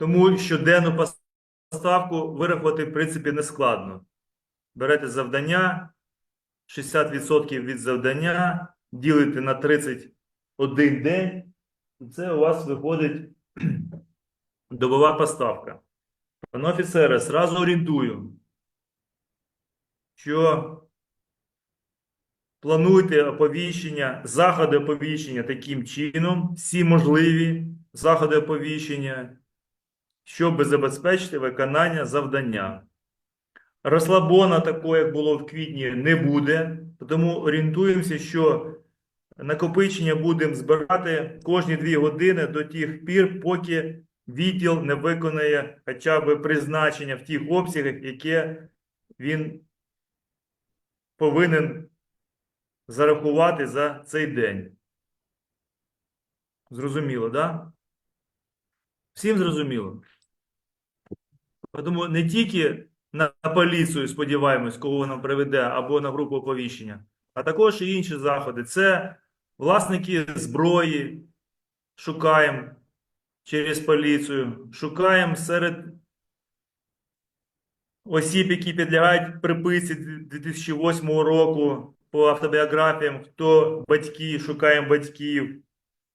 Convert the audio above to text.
Тому щоденну поставку вирахувати, в принципі, не складно. Берете завдання, 60% від завдання, ділите на 31 день, і це у вас виходить добова поставка. Пане офіцере, зразу орієнтую, що плануйте оповіщення, заходи оповіщення таким чином, всі можливі заходи оповіщення, щоб забезпечити виконання завдання. Розслабона такого, як було в квітні, не буде, тому орієнтуємося, що накопичення будемо збирати кожні дві години до тих пір, поки відділ не виконає хоча б призначення в тих обсягах, яке він повинен зарахувати за цей день. Зрозуміло, так? Да? Всім зрозуміло? Тому не тільки на поліцію сподіваємось, кого вона приведе, або на групу оповіщення, а також і інші заходи. Це власники зброї, шукаємо через поліцію, шукаємо серед осіб, які підлягають приписці 2008 року по автобіографіям, хто батьки, шукаємо батьків.